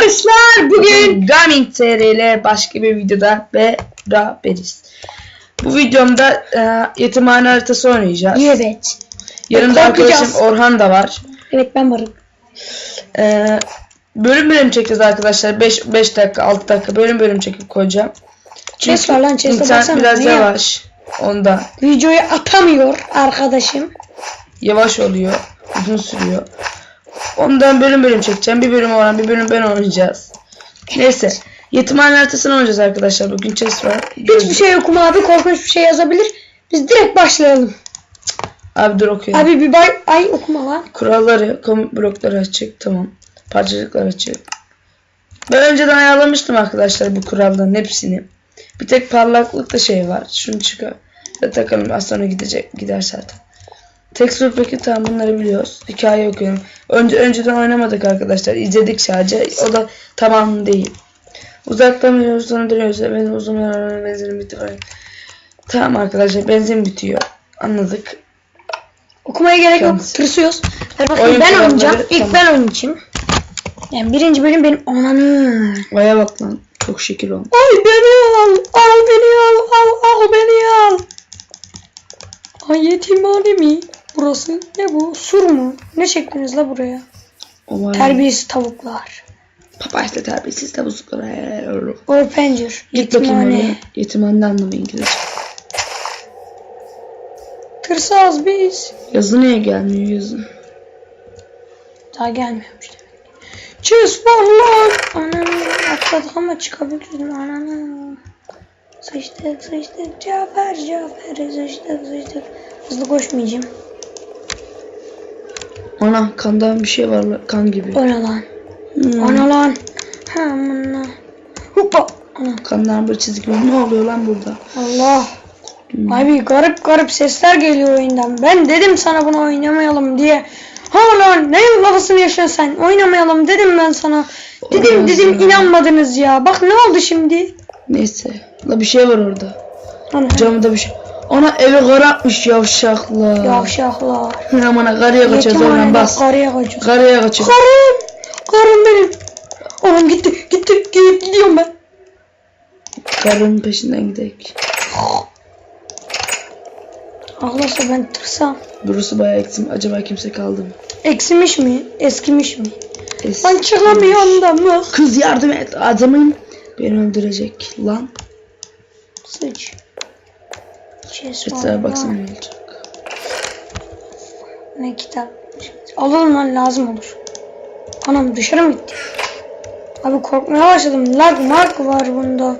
arkadaşlar bugün Gaming TR ile başka bir videoda beraberiz. Bu videomda e, yetimhane haritası oynayacağız. evet. Yanımda arkadaşım Orhan da var. Evet ben varım. E, bölüm bölüm çekeceğiz arkadaşlar. 5 5 dakika 6 dakika bölüm bölüm çekip koyacağım. Chest var lan chest'e baksana. biraz yavaş. Ondan Videoyu atamıyor arkadaşım. yavaş oluyor. Uzun sürüyor. Ondan bölüm bölüm çekeceğim. Bir bölüm Orhan bir bölüm ben oynayacağız. Neyse. Yetimhane haritasını oynayacağız arkadaşlar. Bugün chest var. Hiçbir şey yok mu abi korkunç bir şey yazabilir. Biz direkt başlayalım. Abi dur okuyalım. Abi bir bay ay okuma lan. Kuralları, komut blokları açık. Tamam. Parçacıklar açık. Ben önceden ayarlamıştım arkadaşlar bu kuralların hepsini. Bir tek parlaklıkta şey var. Şunu çıkar. Ve takalım. Az sonra gidecek. Gider zaten. Texture peki tamam bunları biliyoruz. Hikaye okuyorum. Önce önceden oynamadık arkadaşlar. İzledik sadece. O da tamam değil. Uzaktan biliyoruz sonra duruyoruz. Benim uzun benzerim bitiyor. Tamam arkadaşlar benzin bitiyor. Anladık. Okumaya gerek yok. Tırsıyoruz. Bakayım Oyun ben oynayacağım. İlk tamam. ben oynayacağım. Yani birinci bölüm benim ananı. Vaya bak lan. Çok şekil olmuş. Ay beni al. Al beni al. Al al beni al. Ay yetimhane mi? Burası ne bu? Sur mu? Ne çektiniz la buraya? O var ya. Terbiyesiz tavuklar. Papayla terbiyesiz tavuklara. Orpencur. Git bakayım Yetimhane. oraya. Yetimhanede anlamı İngilizce. Tırsağız biz. Yazı niye gelmiyor yazı? Daha gelmiyormuş demek. Çöz var lan. Ananı atladık ama çıkabilirim ananı. Sıçtık sıçtık Cafer Cafer sıçtık sıçtık. Hızlı koşmayacağım. Ana kandan bir şey var lan. Kan gibi. O ne lan? Hmm. Ana lan. Ha amına. Hoppa. Ana. Kandan bir çizgi var. Ne oluyor lan burada? Allah. Hmm. Abi garip garip sesler geliyor oyundan. Ben dedim sana bunu oynamayalım diye. Ha lan neyin kafasını yaşıyorsun sen? Oynamayalım dedim ben sana. Dedim Olmaz dedim ya. inanmadınız ya. Bak ne oldu şimdi? Neyse. La bir şey var orada. Ana. Camda bir şey. Ana evi karartmış yavşaklar. Yavşaklar. Amına karıya kaçacağız oradan bas. Karıya kaçıyor. Karıya kaçacağız. Karım. Karım benim. Oğlum gitti gitti gitti gidiyorum ben. Karının peşinden gidelim. Ağlarsa ben tırsam. Burası bayağı eksim. Acaba kimse kaldı mı? Eksimiş mi? Eskimiş mi? Es- Ben çıkamıyorum da mı? Kız yardım et. Adamın beni öldürecek lan. Sıç. Var. baksana ne olacak. Ne kitap? Alalım lan lazım olur. Anam dışarı mı gitti? Abi korkmaya başladım. Lag mark var bunda.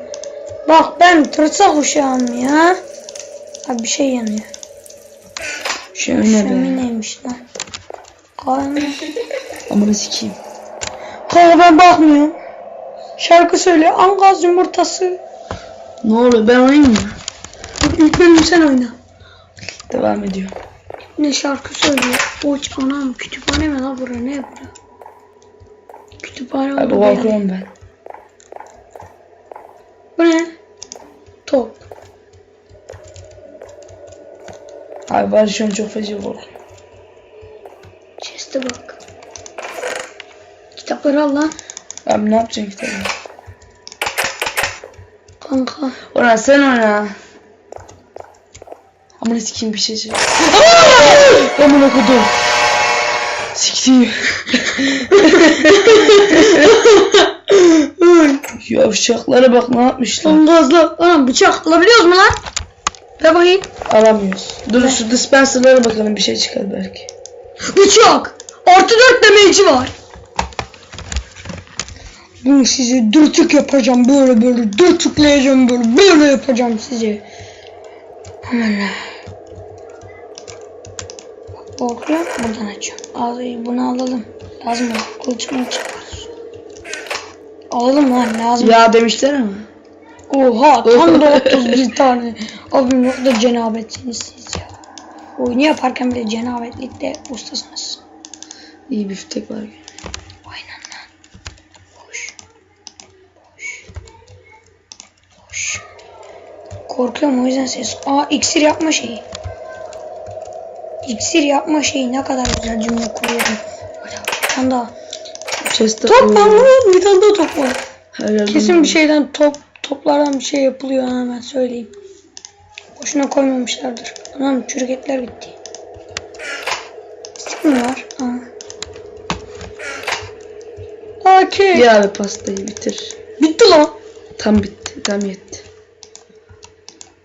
Bak ben tırsak uşağım ya. Abi bir şey yanıyor. Şöyle Şömin be. neymiş lan? Karanlık. Amına sikeyim. Kanka ben bakmıyorum. Şarkı söyle. Angaz yumurtası. Ne oluyor ben oynayayım mı? İlk bölüm sen oyna. Devam ediyor. Ne şarkı söylüyor? Oç anam kütüphane mi lan bura ne bura? Kütüphane Abi oldu yer. korkuyorum ben. Bu ne? Top. Abi bari şu an çok feci korkuyorum. Chest'e bak. Kitapları al lan. Abi ne yapacaksın kitabı? Kanka. Orhan sen oyna. Amına sikeyim bir şey. Amına kodum. Sikeyim. Yavşaklara bak ne yapmışlar. Lan gazla. Anam bıçak alabiliyoruz mu lan? Ver bakayım. Alamıyoruz. Dur şu dispenserlara bakalım bir şey çıkar belki. Bıçak. Artı dört demeci var. Bunu size dürtük yapacağım böyle böyle dürtükleyeceğim böyle böyle yapacağım size. Aman ha. Korkuyorum buradan açıyorum. Al bunu alalım. Lazım mı? Kılıç mı çıkar? Alalım lan lazım. Ya demişler ama. Oha tam da 31 tane. Abim yok da cenabetsiniz siz ya. Oyunu yaparken bile cenabetlikte ustasınız. İyi biftek var. Aynen lan. Boş. Boş. Boş. Korkuyorum o yüzden ses. Aa iksir yapma şeyi. İksir yapma şeyi ne kadar güzel cümle kuruyorum. Bir tane daha. chest'e Top var mı? Bir tane daha top var. Her Kesin bir şeyden top toplardan bir şey yapılıyor hemen söyleyeyim. Boşuna koymamışlardır. Anam çürük etler bitti. Stik mi var? Aa. Okey. Bir abi pastayı bitir. Bitti lan. Tam bitti. Tam yetti.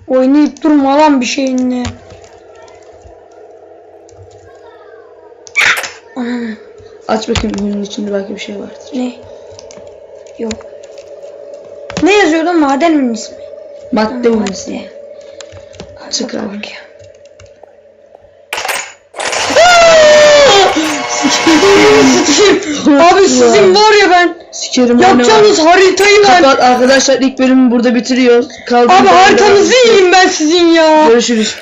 Oynayıp durma lan bir şeyinle. Aç bakayım bunun içinde belki bir şey vardır. ne? Yok. Ne yazıyordu maden mi ismi? Madde Madde. unisi. Çık Bak abi. sizin var ya ben Sikerim yapacağınız haritayı ben. Kapat arkadaşlar ilk bölümü burada bitiriyoruz. Kaldığımız Abi haritanızı yiyeyim ben sizin ya. Görüşürüz.